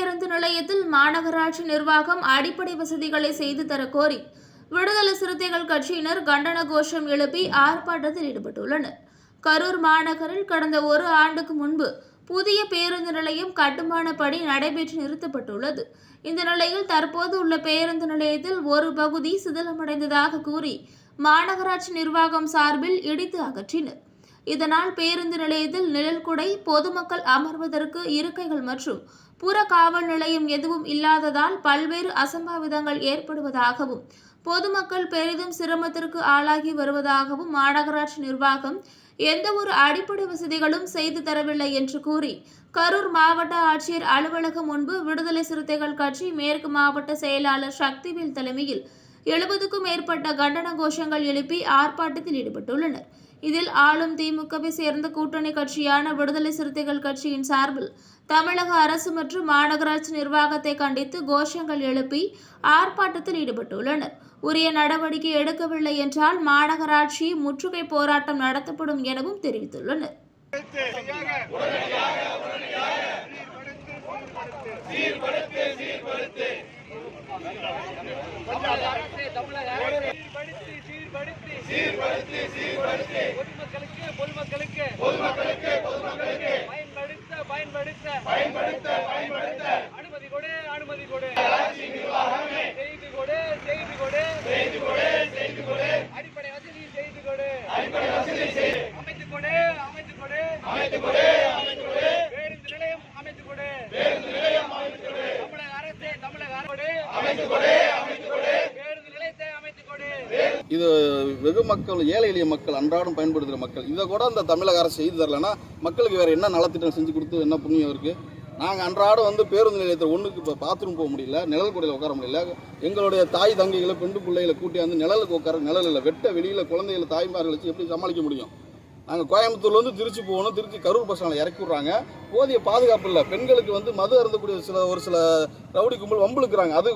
பேருந்து நிலையத்தில் மாநகராட்சி நிர்வாகம் அடிப்படை வசதிகளை செய்து தர கோரி விடுதலை சிறுத்தைகள் கட்சியினர் கண்டன கோஷம் எழுப்பி ஆர்ப்பாட்டத்தில் ஈடுபட்டுள்ளனர். கரூர் மாநகரில் கடந்த ஒரு ஆண்டுக்கு முன்பு புதிய பேருந்து நிலையம் கட்டுமானப்படி நடைபெற்று நிறுத்தப்பட்டுள்ளது. இந்த நிலையில் தற்போது உள்ள பேருந்து நிலையத்தில் ஒரு பகுதி சிதிலமடைந்ததாக கூறி மாநகராட்சி நிர்வாகம் சார்பில் இடித்து அகற்றினர். இதனால் பேருந்து நிலையத்தில் நிழல்குடை பொதுமக்கள் அமர்வதற்கு இருக்கைகள் மற்றும் புற காவல் நிலையம் எதுவும் இல்லாததால் பல்வேறு அசம்பாவிதங்கள் ஏற்படுவதாகவும் பொதுமக்கள் பெரிதும் சிரமத்திற்கு ஆளாகி வருவதாகவும் மாநகராட்சி நிர்வாகம் எந்த ஒரு அடிப்படை வசதிகளும் செய்து தரவில்லை என்று கூறி கரூர் மாவட்ட ஆட்சியர் அலுவலகம் முன்பு விடுதலை சிறுத்தைகள் கட்சி மேற்கு மாவட்ட செயலாளர் சக்திவேல் தலைமையில் எழுபதுக்கும் மேற்பட்ட கண்டன கோஷங்கள் எழுப்பி ஆர்ப்பாட்டத்தில் ஈடுபட்டுள்ளனர். இதில் ஆளும் திமுகவை சேர்ந்த கூட்டணி கட்சியான விடுதலை சிறுத்தைகள் கட்சியின் சார்பில் தமிழக அரசு மற்றும் மாநகராட்சி நிர்வாகத்தை கண்டித்து கோஷங்கள் எழுப்பி ஆர்ப்பாட்டத்தில் ஈடுபட்டுள்ளனர். உரிய நடவடிக்கை எடுக்கவில்லை என்றால் மாநகராட்சி முற்றுகை போராட்டம் நடத்தப்படும் எனவும் தெரிவித்துள்ளனர். தமிழக சீர்படுத்தி சீர்படுத்தி. பொதுமக்களுக்கு பொதுமக்களுக்கு. பொதுமக்களுக்கு பொதுமக்களுக்கு. பயன்படுத்த பயன்படுத்த. பயன்படுத்த பயன்படுத்த. அனுமதி கொடு அனுமதி கொடு. செய்து கொடு செய்து கொடு. செய்து கொடு செய்து கொடு. அடிப்படை வசதி செய்து கொடு. அடிப்படை வசதி செய்து. அமைத்து கொடு அமைத்து கொடு. அமைத்து கொடு அமைத்து கொடு. பேருந்து நிலையம் அமைத்து கொடு. பேருந்து நிலையம் அமைத்து கொடு. தமிழக அரசே தமிழக அரசு. அமைத்து கொடு பேருந்து நிலையத்தை அமைத்து கொடு இது வெகு மக்கள் ஏழை எளிய மக்கள் அன்றாடம் பயன்படுத்துகிற மக்கள். இதை கூட அந்த தமிழக அரசு செய்து தரலன்னா மக்களுக்கு வேறு என்ன நலத்திட்டம் செஞ்சு கொடுத்து என்ன புண்ணியம் இருக்குது நாங்கள் அன்றாடம் வந்து பேருந்து நிலையத்தில் ஒன்றுக்கு இப்போ பாத்ரூம் போக முடியல நிழல் கூடையில் உட்கார முடியல. எங்களுடைய தாய் தங்கைகளை பெண்டு பிள்ளைகளை கூட்டி வந்து நிழலுக்கு உட்கார நிழல் இல்லை வெட்ட வெளியில் குழந்தைகளை தாய்மார்கள் வச்சு எப்படி சமாளிக்க முடியும்? நாங்கள் கோயம்புத்தூர்லேருந்து திருச்சி போகணும் திருச்சி கரூர் பசங்களை இறக்கி விட்றாங்க. போதிய பாதுகாப்பு இல்லை. பெண்களுக்கு வந்து மது அருந்தக்கூடிய சில ஒரு சில ரவுடி கும்பல் வம்புழுக்கிறாங்க அது